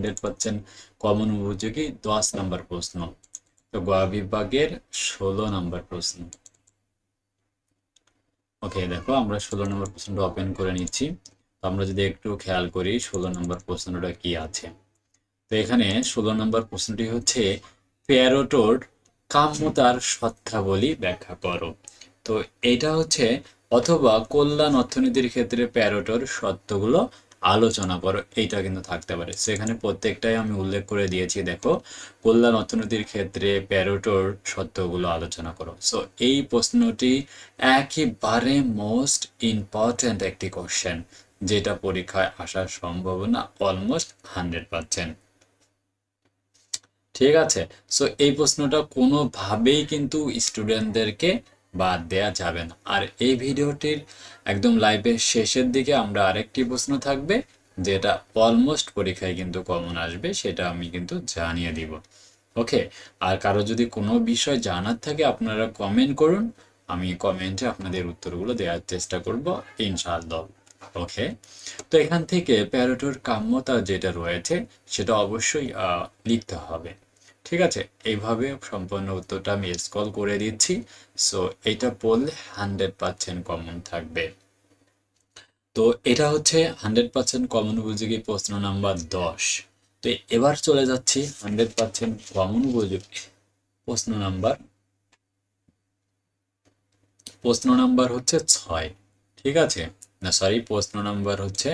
Hundred percent common উপযোগী দশ নম্বর প্রশ্ন। তো গ বিভাগের ষোলো নম্বর প্রশ্ন। ওকে দেখো আমরা ষোলো নম্বর প্রশ্নটা ওপেন করে নিচ্ছি। তো আমরা যদি একটু খেয়াল করি ষোলো নম্বর প্রশ্নটা কি আছে। তো এখানে ষোলো নম্বর প্রশ্নটি হচ্ছে প্যারোটোর কাম্যতার সত্তাবলী ব্যাখ্যা করো। তো এটা হচ্ছে, অথবা কল্যাণ অর্থনীতির ক্ষেত্রে প্যারোটোর সত্যগুলো আলোচনা করো, এইটা কিন্তু থাকতে পারে। সেখানে প্রত্যেকটাই আমি উল্লেখ করে দিয়েছি, দেখো, কল্যাণ অর্থনীতির ক্ষেত্রে প্যারোটোর সত্যগুলো আলোচনা করো। সো এই প্রশ্নটি একেবারে মোস্ট ইম্পর্ট্যান্ট একটি কোশ্চেন যেটা পরীক্ষায় আসার সম্ভাবনা অলমোস্ট হান্ড্রেড পার্সেন্ট ঠিক আছে? সো এই প্রশ্নটা কোনোভাবেই কিন্তু স্টুডেন্টদেরকে বাদ দেয়া যাবে না। আর এই ভিডিওটির একদম লাইভের শেষের দিকে আমরা আরেকটি প্রশ্ন থাকবে, যেটা অলমোস্ট পরীক্ষায় কিন্তু কমন আসবে, সেটা আমি কিন্তু জানিয়ে দিব। ওকে আর কারও যদি কোনো বিষয় জানার থাকে, আপনারা কমেন্ট করুন। আমি কমেন্টে আপনাদের উত্তরগুলো দেওয়ার চেষ্টা করব, ইনশাআল্লাহ। ওকে তো এখান থেকে প্যারোটোর কাম্যতা যেটা রয়েছে, সেটা অবশ্যই লিখতে হবে। ঠিক আছে, এইভাবে সম্পূর্ণ উত্তরটা আমি স্কল করে দিচ্ছি সো এটা পড়লে হান্ড্রেড পার্সেন্ট কমন থাকবে। তো এটা হচ্ছে হান্ড্রেড পার্সেন্ট কমন উপযোগী প্রশ্ন নাম্বার দশ। তো এবার চলে যাচ্ছি হান্ড্রেড পার্সেন্ট কমন উপযোগী প্রশ্ন নাম্বার প্রশ্ন নাম্বার হচ্ছে ছয়, ঠিক আছে? না সরি প্রশ্ন নাম্বার হচ্ছে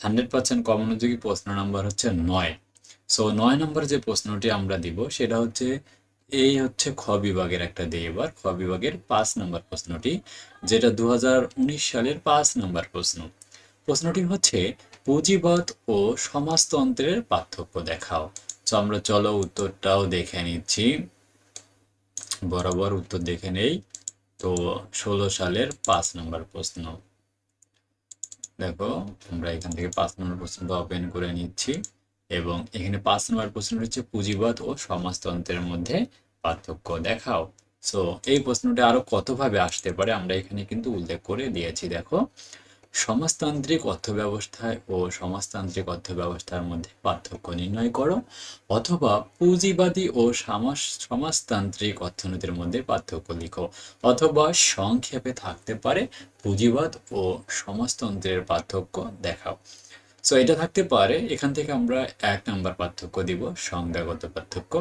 হান্ড্রেড পার্সেন্ট কমন উপযোগী প্রশ্ন নাম্বার হচ্ছে নয়। সো নয় নম্বর যে প্রশ্নটি আমরা দিব, সেটা হচ্ছে এই হচ্ছে খ বিভাগের একটা দিয়ে এবার। খ বিভাগের পাঁচ নম্বর প্রশ্নটি, যেটা দু হাজার উনিশ সালের পাঁচ নম্বর প্রশ্ন। প্রশ্নটি হচ্ছে, পুঁজিবাদ ও সমাজতন্ত্রের পার্থক্য দেখাও। তো আমরা চলো উত্তরটাও দেখে নিচ্ছি। বরাবর উত্তর দেখে নেই। তো ষোলো সালের পাঁচ নম্বর প্রশ্ন। দেখো, আমরা এখান থেকে পাঁচ নম্বর প্রশ্নটা ওপেন করে নিচ্ছি। এবং এখানে পাঁচ নম্বর প্রশ্ন হচ্ছে পুঁজিবাদ ও সমাজতন্ত্রের মধ্যে পার্থক্য দেখাও। সো এই প্রশ্নটা আরও কতভাবে আসতে পারে আমরা এখানে কিন্তু উল্লেখ করে দিয়েছি, দেখো। সমাজতান্ত্রিক অর্থব্যবস্থায় ও সমাজতান্ত্রিক অর্থব্যবস্থার মধ্যে পার্থক্য নির্ণয় করো, অথবা পুঁজিবাদী ও সমাজ, সমাজতান্ত্রিক অর্থনীতির মধ্যে পার্থক্য লিখো, অথবা সংক্ষেপে থাকতে পারে, পুঁজিবাদ ও সমাজতন্ত্রের পার্থক্য দেখাও। সো এটা থাকতে পারে, এখান থেকে আমরা এক নাম্বার পার্থক্য দিব, সংজ্ঞাগত পার্থক্য।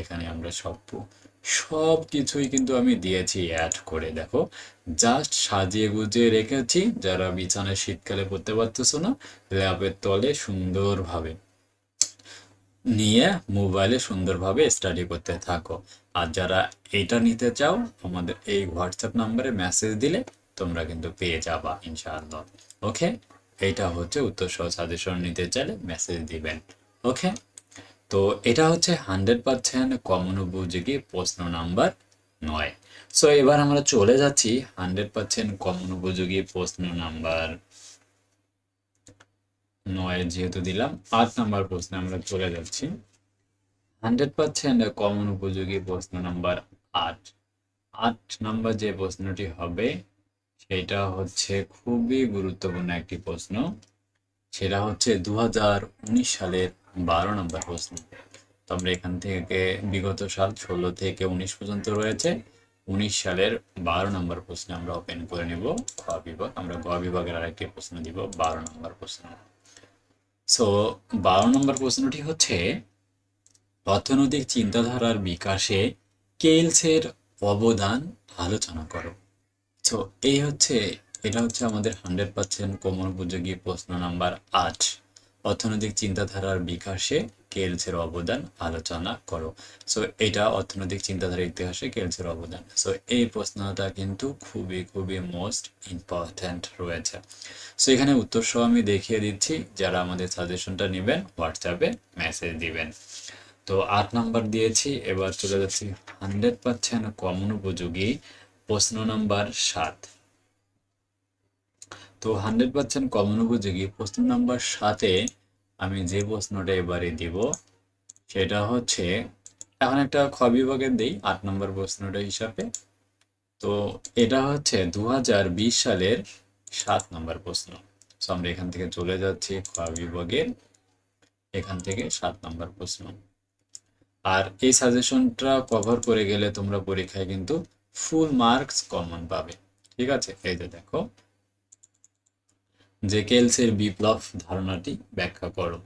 এখানে আমরা সব সব কিছুই কিন্তু আমি দিয়েছি অ্যাড করে, দেখো। জাস্ট সাজিয়ে গুজিয়ে রেখেছি, যারা বিছানায় শীতকালে পড়তে পারতেছো না, ল্যাবের তলে সুন্দরভাবে নিয়ে মোবাইলে সুন্দরভাবে স্টাডি করতে থাকো। আর যারা এটা নিতে চাও, আমাদের এই হোয়াটসঅ্যাপ নাম্বারে মেসেজ দিলে তোমরা কিন্তু পেয়ে যাবা, ইনশাআল্লাহ। ওকে এইটা হচ্ছে উত্তর সহ সাজেশন নিতে চাইলে মেসেজ দিবেন ওকে তো এটা হচ্ছে হান্ড্রেড পার্সেন্ট কমন উপযোগী প্রশ্ন নাম্বার নয়। সো এবার আমরা চলে যাচ্ছি হান্ড্রেড পার্সেন্ট কমন উপযোগী প্রশ্ন নাম্বার নয় যেহেতু দিলাম আট নাম্বার প্রশ্নে আমরা চলে যাচ্ছি। হান্ড্রেড পার্সেন্ট কমন উপযোগী প্রশ্ন নাম্বার আট। আট নাম্বার যে প্রশ্নটি হবে সেটা হচ্ছে খুবই গুরুত্বপূর্ণ একটি প্রশ্ন। সেটা হচ্ছে দু হাজার উনিশ সালের বারো নম্বর প্রশ্ন। তো আমরা এখান থেকে বিগত সাল ষোলো থেকে উনিশ পর্যন্ত রয়েছে। উনিশ সালের বারো নম্বর প্রশ্ন আমরা ওপেন করে নিব। গ বিভাগ, আমরা গ বিভাগের আরেকটি প্রশ্ন দিব, বারো নম্বর প্রশ্ন। সো বারো নম্বর প্রশ্নটি হচ্ছে, অর্থনৈতিক চিন্তাধারার বিকাশে কেলসের অবদান আলোচনা করো। তো এই হচ্ছে, এটা হচ্ছে আমাদের হান্ড্রেড পার্সেন্ট কমন উপযোগী প্রশ্ন নাম্বার আট। অর্থনৈতিক চিন্তাধারার বিকাশে কেলসের অবদান আলোচনা করো। সো এটা অর্থনৈতিক চিন্তাধারার ইতিহাসে কেলসের অবদান। সো এই প্রশ্নটা কিন্তু খুবই খুবই মোস্ট ইম্পর্ট্যান্ট রয়েছে। সো এখানে উত্তর সহ আমি দেখিয়ে দিচ্ছি, যারা আমাদের সাজেশনটা নেবেন, হোয়াটসঅ্যাপে মেসেজ দিবেন। তো আট নাম্বার দিয়েছি, এবার চলে যাচ্ছি। হান্ড্রেড পার্সেন্ট কমন উপযোগী প্রশ্ন নাম্বার সাত। তো হান্ড্রেড পার্সেন্ট কমন উপযোগী। প্রশ্ন নাম্বার সাতে আমি যে প্রশ্নটা এবারে দিব, সেটা হচ্ছে, এখন একটা খ বিভাগের দিই, আট নম্বর প্রশ্নটা হিসাবে। তো এটা হচ্ছে দু হাজার বিশ সালের সাত নম্বর প্রশ্ন। সো আমরা এখান থেকে চলে যাচ্ছি খ বিভাগের, এখান থেকে সাত নাম্বার প্রশ্ন। আর এই সাজেশনটা কভার করে গেলে তোমরা পরীক্ষায় কিন্তু ফুল মার্কস কমন পাবে। ঠিক আছে? এই যে দেখো। যে কেলসের বিপ্লব ধারণাটি ব্যাখ্যা করো।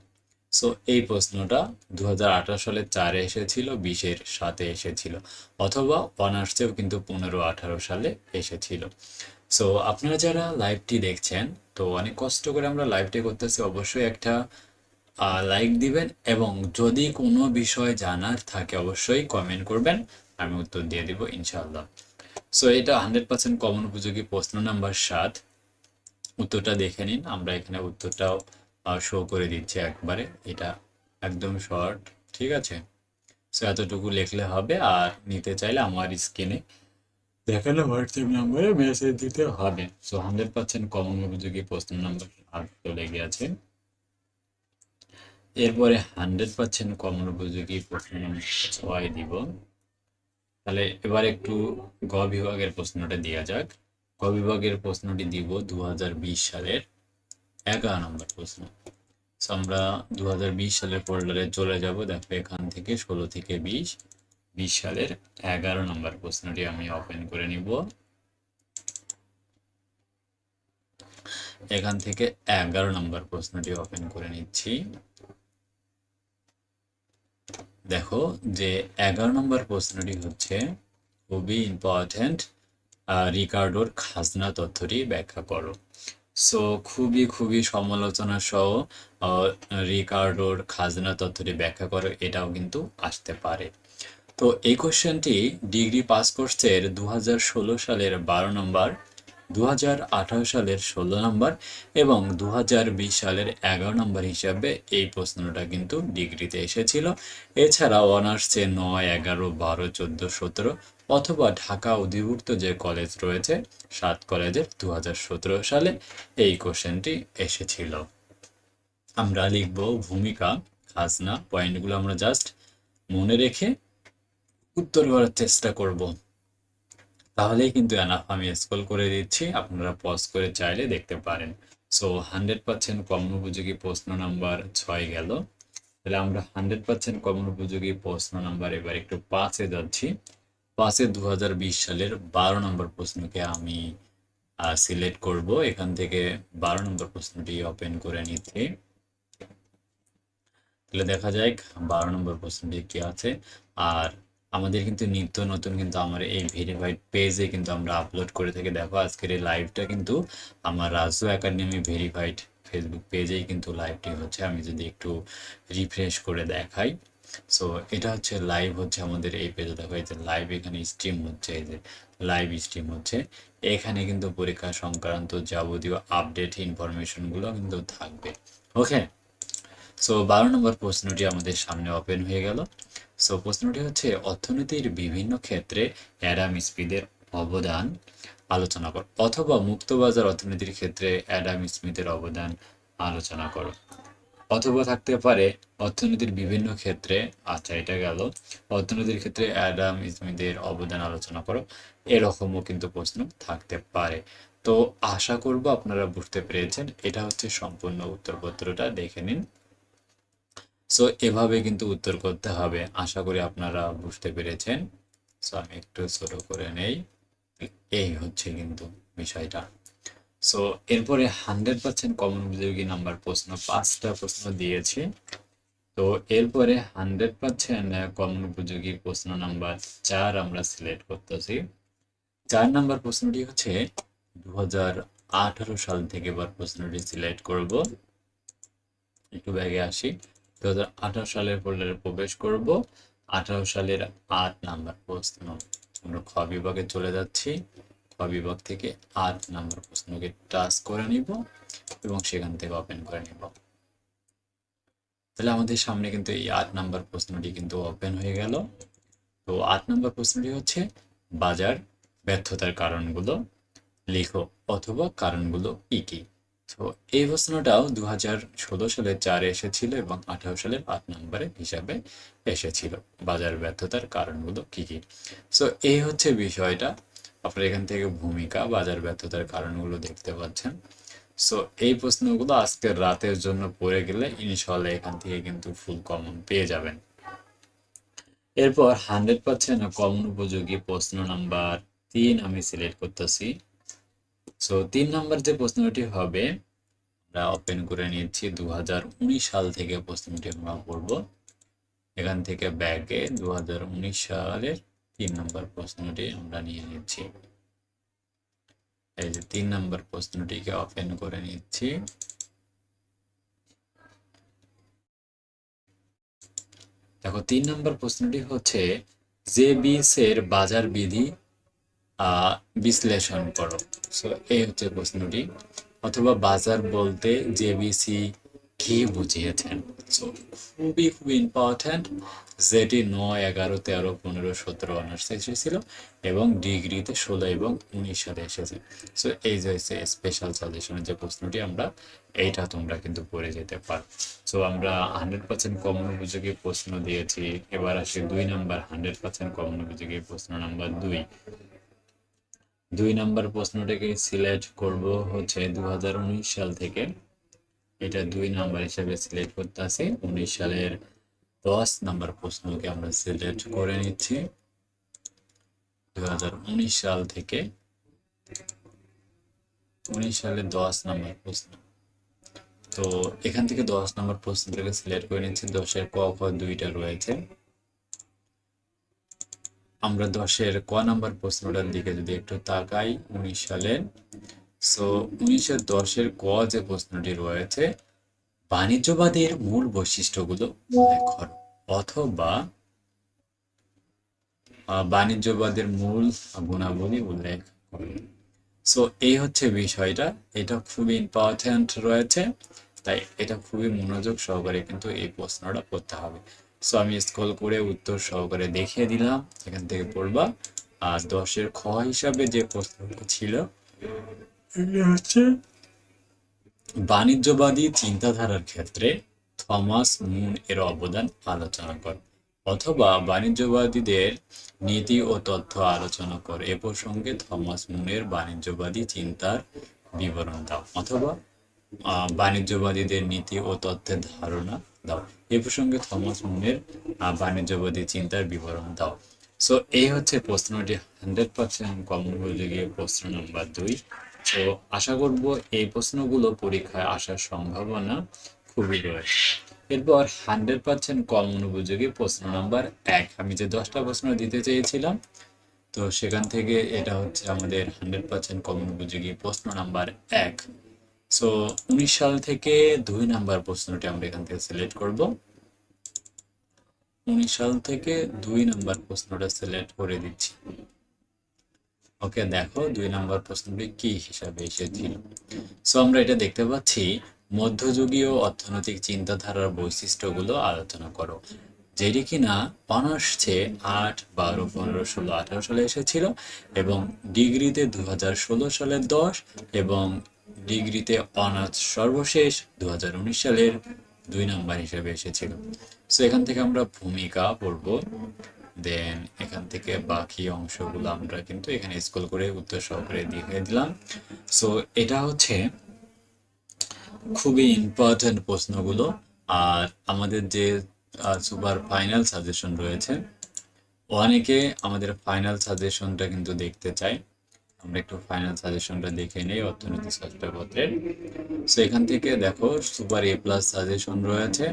সো এই প্রশ্নটা দু সালে চারে এসেছিল, বিশের সাথে এসেছিল, অথবা অনার্সেও কিন্তু পনেরো আঠারো সালে এসেছিল। সো আপনারা যারা লাইভটি দেখছেন, তো অনেক কষ্ট করে আমরা লাইভটি করতেছি, অবশ্যই একটা লাইক দিবেন এবং যদি কোনো বিষয় জানার থাকে, অবশ্যই কমেন্ট করবেন, আমি উত্তর দিয়ে দিব, ইনশাআল্লাহ। সো এটা হান্ড্রেড পার্সেন্ট কমন উপযোগী প্রশ্ন নাম্বার সাত। উত্তরটা দেখে নিন, আমরা এখানে উত্তরটাও শো করে দিচ্ছি একবারে। এটা একদম শর্ট ঠিক আছে? সো এতটুকু লিখলে হবে, আর নিতে চাইলে আমার স্ক্রিনে দেখালে হোয়াটসঅ্যাপ নাম্বারে মেসেজ দিতে হবে। সো হান্ড্রেড পার্সেন্ট কমন উপযোগী প্রশ্ন নাম্বার আট চলে গিয়েছে। এরপরে হান্ড্রেড পার্সেন্ট কমন উপযোগী প্রশ্ন নম্বর ছয় দিব। তাহলে এবার একটু গ বিভাগের প্রশ্নটা দেওয়া যাক। গ বিভাগের প্রশ্নটি দিব দুহাজার বিশ সালের এগারো নম্বর প্রশ্ন। আমরা দুহাজার বিশ সালের ফোল্ডারে চলে যাব। দেখো, এখান থেকে ষোলো থেকে বিশ বিশ সালের এগারো নম্বর প্রশ্নটি আমি ওপেন করে নিব। এখান থেকে এগারো নম্বর প্রশ্নটি ওপেন করে নিচ্ছি। দেখো যে এগারো নম্বর প্রশ্নটি হচ্ছে, খুবই ইম্পর্ট্যান্ট রিকার্ডোর খাজনা তথ্যটি ব্যাখ্যা করো। সো খুবই খুবই সমালোচনা সহ রিকার্ডোর খাজনা তথ্যটি ব্যাখ্যা করো, এটাও কিন্তু আসতে পারে। তো, এই কোশ্চেনটি ডিগ্রি পাস কোর্সের দু হাজার ষোলো সালের বারো নম্বর দু হাজার আঠারো সালের ষোলো নম্বর এবং দু হাজার বিশ সালের এগারো নম্বর হিসাবে এই প্রশ্নটা কিন্তু ডিগ্রিতে এসেছিল। এছাড়া অনার্সে নয়, এগারো, বারো, চোদ্দ, সতেরো অথবা ঢাকা অধিভুক্ত যে কলেজ রয়েছে, সাত কলেজের দু হাজার সতেরো সালে এই কোশ্চেনটি এসেছিল। আমরা লিখব ভূমিকা, খাজনা, পয়েন্টগুলো আমরা জাস্ট মনে রেখে উত্তর করার চেষ্টা করব। তাহলেই কিন্তু এনাফ আমি স্কল করে দিচ্ছি, আপনারা পজ করে চাইলে দেখতে পারেন। সো হান্ড্রেড পার্সেন্ট কমন উপযোগী প্রশ্ন নাম্বার ছয় গেল। তাহলে আমরা হান্ড্রেড পার্সেন্ট কমন উপযোগী প্রশ্ন নাম্বার এবার একটু পাঁচে যাচ্ছি। পাঁচে দু হাজার বিশ সালের বারো নম্বর প্রশ্নকে আমি সিলেক্ট করব। এখান থেকে বারো নম্বর প্রশ্নটি ওপেন করে নিচ্ছি। তাহলে দেখা যাক বারো নম্বর প্রশ্নটি কি আছে। আর আমাদের কিন্তু নিত্য নতুন কিন্তু আমার এই ভেরিফাইড পেজে কিন্তু আমরা আপলোড করে থাকি। দেখো, আজকের এই লাইভটা কিন্তু আমার রাজু একাডেমি ভেরিফাইড ফেসবুক পেজেই কিন্তু লাইভটি হচ্ছে। আমি যদি একটু রিফ্রেশ করে দেখাই। সো এটা হচ্ছে লাইভ হচ্ছে আমাদের এই পেজে দেখো, এই যে লাইভ এখানে স্ট্রিম হচ্ছে, এই যে লাইভ স্ট্রিম হচ্ছে। এখানে কিন্তু পরীক্ষা সংক্রান্ত যাবতীয় আপডেট ইনফরমেশনগুলো কিন্তু থাকবে। ওকে সো বারো নম্বর প্রশ্নটি আমাদের সামনে ওপেন হয়ে গেল। সো প্রশ্নটি হচ্ছে অর্থনীতির বিভিন্ন ক্ষেত্রে অ্যাডাম স্মিথের অবদান আলোচনা কর অথবা মুক্তবাজার অর্থনীতির ক্ষেত্রে অ্যাডাম স্মিথের অবদান আলোচনা করো অথবা থাকতে পারে অর্থনীতির বিভিন্ন ক্ষেত্রে আচ্ছা এটা গেল। অর্থনীতির ক্ষেত্রে অ্যাডাম স্মিথের অবদান আলোচনা করো এরকমও কিন্তু প্রশ্ন থাকতে পারে। তো আশা করব আপনারা বুঝতে পেরেছেন। এটা হচ্ছে সম্পূর্ণ উত্তরপত্রটা, দেখে নিন। সো এভাবে কিন্তু উত্তর করতে হবে। আশা করি আপনারা বুঝতে পেরেছেন। সো আমি একটু ছোট করে নেই। এই হচ্ছে কিন্তু বিষয়টা। সো এরপরে হান্ড্রেড পার্সেন্ট কমন উপযোগী নাম্বার প্রশ্ন, পাঁচটা প্রশ্ন দিয়েছি। তো, এরপরে হান্ড্রেড পার্সেন্ট কমন উপযোগী প্রশ্ন নাম্বার চার আমরা সিলেক্ট করতেছি। চার নাম্বার প্রশ্নটি হচ্ছে দু হাজার আঠারো সাল থেকে এবার প্রশ্নটি সিলেক্ট করব। একটু ব্যাগে আসি। দু হাজার আঠারো সালের ফোল্ডারে প্রবেশ করব। আঠারো সালের আট নাম্বার প্রশ্ন আমরা খ বিভাগে চলে যাচ্ছি। খ বিভাগ থেকে আট নাম্বার প্রশ্নকে টাচ করে নিব এবং সেখান থেকে ওপেন করে নিব। তাহলে আমাদের সামনে কিন্তু এই আট নাম্বার প্রশ্নটি কিন্তু ওপেন হয়ে গেল। তো আট নাম্বার প্রশ্নটি হচ্ছে, বাজার ব্যর্থতার কারণগুলো লিখো অথবা কারণগুলো কি কি? তো এই প্রশ্নটাও দু হাজার ষোলো সালে চারে এসেছিল এবং আঠারো সালে পাঁচ নম্বরে হিসাবে এসেছিল। বাজার ব্যর্থতার কারণগুলো কি কি? সো এই হচ্ছে বিষয়টা। আপনার এখান থেকে ভূমিকা, বাজার ব্যর্থতার কারণগুলো দেখতে পাচ্ছেন। সো এই প্রশ্নগুলো আজকের রাতের জন্য পড়ে গেলে ইনশাল্লাহ এখান থেকে কিন্তু ফুল কমন পেয়ে যাবেন। এরপর হান্ড্রেড পার্সেন্ট কমন উপযোগী প্রশ্ন নাম্বার তিন আমি সিলেক্ট করতেছি। সো তিন নাম্বার যে প্রশ্নটি হবে, আমরা ওপেন করে নিচ্ছি দু হাজার উনিশ সাল থেকে প্রশ্নটি আমরা পড়ব। এখান থেকে ব্যাগে দুহাজার উনিশ সালের তিন নম্বর প্রশ্নটি আমরা নিয়ে নিচ্ছি। এই যে তিন নম্বর প্রশ্নটিকে ওপেন করে নিচ্ছি। দেখো, তিন নম্বর প্রশ্নটি হচ্ছে, যে বীজের বাজার বিধি বিশ্লেষণ করো। সো এই হচ্ছে প্রশ্নটি। অথবা বাজার বলতে জেবিসি কি বুঝিয়েছেন? সো খুবই খুবই ইম্পর্ট্যান্ট যেটি নয়, এগারো, তেরো, পনেরো, সতেরো অনার্স এসেছিল এবং ডিগ্রিতে ষোলো এবং উনিশ সালে এসেছে। সো এই যে হচ্ছে স্পেশাল সাজেশনের যে প্রশ্নটি আমরা, এইটা তোমরা কিন্তু পড়ে যেতে পারো। সো আমরা হান্ড্রেড পার্সেন্ট কমন উপযোগী প্রশ্ন দিয়েছি। এবার আসি দুই নাম্বার হান্ড্রেড পার্সেন্ট কমন উপযোগী প্রশ্ন নাম্বার দুই। দুই নাম্বার প্রশ্নটাকে সিলেক্ট করব হচ্ছে দু হাজার উনিশ সাল থেকে। এটা দুই নাম্বার হিসেবে সিলেক্ট করতে আসি উনিশ সালের দশ নাম্বার প্রশ্নকে আমরা সিলেক্ট করে নিচ্ছি। দুহাজার উনিশ সাল থেকে উনিশ সালের দশ নাম্বার প্রশ্ন। তো এখান থেকে দশ নম্বর প্রশ্নটাকে সিলেক্ট করে নিচ্ছি। দশের ক দুইটা রয়েছে। আমরা দশের ক নাম্বার প্রশ্নটার দিকে যদি একটু তাকাই, উনিশ সালের সো উনিশের দশের ক যে প্রশ্নটি রয়েছে, বাণিজ্যবাদের মূল বৈশিষ্ট্যগুলো উল্লেখ অথবা বাণিজ্যবাদের মূল গুণাবলী উল্লেখ সো এই হচ্ছে বিষয়টা। এটা খুবই ইম্পর্ট্যান্ট রয়েছে। তাই এটা খুবই মনোযোগ সহকারে কিন্তু এই প্রশ্নটা করতে হবে। সো আমি স্কল করে উত্তর সহকারে দেখিয়ে দিলাম, এখান থেকে পড়বা। আর দশের খ হিসাবে যে প্রশ্নটা ছিল বাণিজ্যবাদী চিন্তাধারার ক্ষেত্রে থমাস মুন এর অবদান আলোচনা কর, অথবা বাণিজ্যবাদীদের নীতি ও তথ্য আলোচনা কর। এ প্রসঙ্গে থমাস মুনের বাণিজ্যবাদী চিন্তার বিবরণ দাও, অথবা বাণিজ্যবাদীদের নীতি ও তথ্যের ধারণা দাও। এ প্রসঙ্গে থমাস মুনের বাণিজ্যবাদী চিন্তার বিবরণ দাও। সো এই হচ্ছে প্রশ্নটি। হান্ড্রেড পার্সেন্ট কমন প্রশ্ন নাম্বার দুই। তো আশা করব এই প্রশ্নগুলো পরীক্ষায় আসার সম্ভাবনা খুবই রয়েছে। এরপর হান্ড্রেড পার্সেন্ট কমন উপযোগী প্রশ্ন নাম্বার এক। আমি যে দশটা প্রশ্ন দিতে চেয়েছিলাম, তো সেখান থেকে এটা হচ্ছে আমাদের হান্ড্রেড পার্সেন্ট কমন উপযোগী প্রশ্ন নাম্বার এক। সো উনিশ সাল থেকে দুই নাম্বার প্রশ্নটি আমরা এখান থেকে সিলেক্ট করব। উনিশ সাল থেকে দুই নাম্বার প্রশ্নটা সিলেক্ট করে দিচ্ছি। ওকে দেখো, দুই নাম্বার প্রশ্নটি কি হিসাবে এসেছিল? সো আমরা এটা দেখতে পাচ্ছি, মধ্যযুগীয় অর্থনৈতিক চিন্তাধারার বৈশিষ্ট্যগুলো আলোচনা করো, যেটি কিনা অনার্সে আট, বারো, পনেরো, ষোলো, আঠারো সালে এসেছিল এবং ডিগ্রিতে দু সালের দশ এবং ডিগ্রিতে অনার্স সর্বশেষ দু হাজার উনিশ সালের দুই নাম্বার হিসেবে এসেছিল। সো এখান থেকে আমরা ভূমিকা পড়ব। দেন এখান থেকে বাকি অংশগুলো আমরা কিন্তু এখানে স্কুল করে উত্তর সহকারে দিয়ে দিলাম। সো এটা হচ্ছে খুবই ইম্পর্টেন্ট প্রশ্নগুলো। আর আমাদের যে সুপার ফাইনাল সাজেশন রয়েছে, অনেকে আমাদের ফাইনাল সাজেশনটা কিন্তু দেখতে চায়। আমরা একটু ফাইনাল সাজেশনটা দেখে নেই অর্থনীতি শাস্ত্রপত্রের সো এখান থেকে দেখো সুপার এ প্লাস সাজেশন রয়েছে,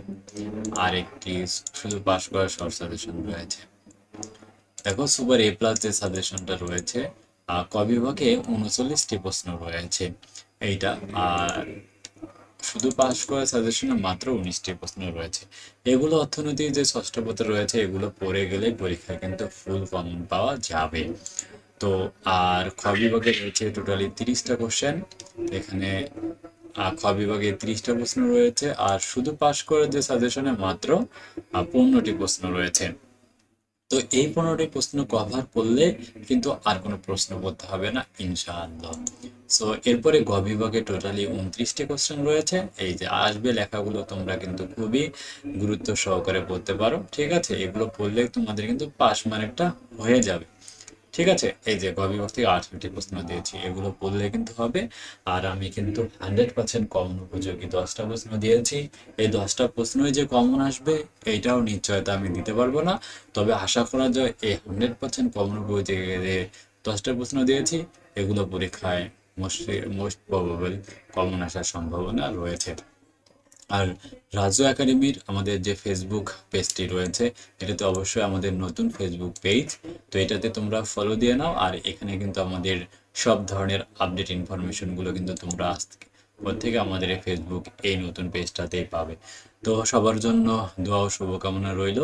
আর একটি শুধু পাস করার শর্ট সাজেশন রয়েছে। দেখো সুপার এ প্লাস যে সাজেশনটা রয়েছে ক বিভাগে উনচল্লিশটি প্রশ্ন রয়েছে। এইটা, আর শুধু পাস করা সাজেশনে মাত্র উনিশটি প্রশ্ন রয়েছে। এগুলো অর্থনীতি যে ষষ্ঠ পত্র রয়েছে, এগুলো পড়ে গেলে পরীক্ষায় কিন্তু ফুল কমন পাওয়া যাবে। তো আর খ বিভাগে রয়েছে টোটালি তিরিশটা কোশ্চেন এখানে খ বিভাগে তিরিশটা প্রশ্ন রয়েছে, আর শুধু পাস করে যে সাজেশনে মাত্র পনেরোটি প্রশ্ন রয়েছে। তো এই পনেরোটি প্রশ্ন কভার করলে কিন্তু আর কোনো প্রশ্ন করতে হবে না, ইনশাআল্লাহ। সো এরপরে গ বিভাগে টোটালি উনত্রিশটি কোশ্চেন রয়েছে, এই যে আসবে লেখাগুলো তোমরা কিন্তু খুবই গুরুত্ব সহকারে পড়তে পারো, ঠিক আছে? এগুলো পড়লে তোমাদের কিন্তু পাস মার্কটা হয়ে যাবে। ঠিক আছে? এই যে গ আঠারোটি প্রশ্ন দিয়েছি, এগুলো পড়লে কিন্তু হবে। আর আমি কিন্তু হান্ড্রেড পার্সেন্ট কমন উপযোগী। দশটা প্রশ্ন দিয়েছি। এই দশটা প্রশ্নই যে কমন আসবে এইটাও নিশ্চয়তা আমি দিতে পারব না। তবে আশা করা যায় এই হান্ড্রেড পার্সেন্ট কমন উপযোগী যে দশটা প্রশ্ন দিয়েছি, এগুলো পরীক্ষায় মোস্ট মোস্ট প্রবাবল কমন আসার সম্ভাবনা রয়েছে। আর রাজু একাডেমির আমাদের যে ফেসবুক পেজটি রয়েছে, এটাতে অবশ্যই আমাদের নতুন ফেসবুক পেজ তো এটাতে তোমরা ফলো দিয়ে নাও, আর এখানে কিন্তু আমাদের সব ধরনের আপডেট ইনফরমেশনগুলো কিন্তু তোমরা থেকে, ওর থেকে আমাদের এই ফেসবুক এই নতুন পেজটাতেই পাবে। তো সবার জন্য দোয়া ও শুভকামনা রইল,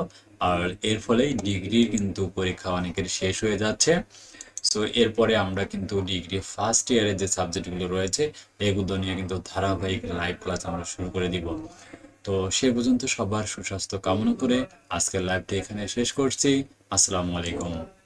আর এর ফলেই ডিগ্রির কিন্তু পরীক্ষা অনেকের শেষ হয়ে যাচ্ছে। সো এরপরে আমরা কিন্তু ডিগ্রি ফার্স্ট ইয়ারের যে সাবজেক্টগুলো রয়েছে, এগুলো নিয়ে কিন্তু ধারাবাহিক লাইভ ক্লাস আমরা শুরু করে দিব। তো সে পর্যন্ত সবার সুস্বাস্থ্য কামনা করে আজকের লাইভটা এখানে শেষ করছি। আসসালামু আলাইকুম।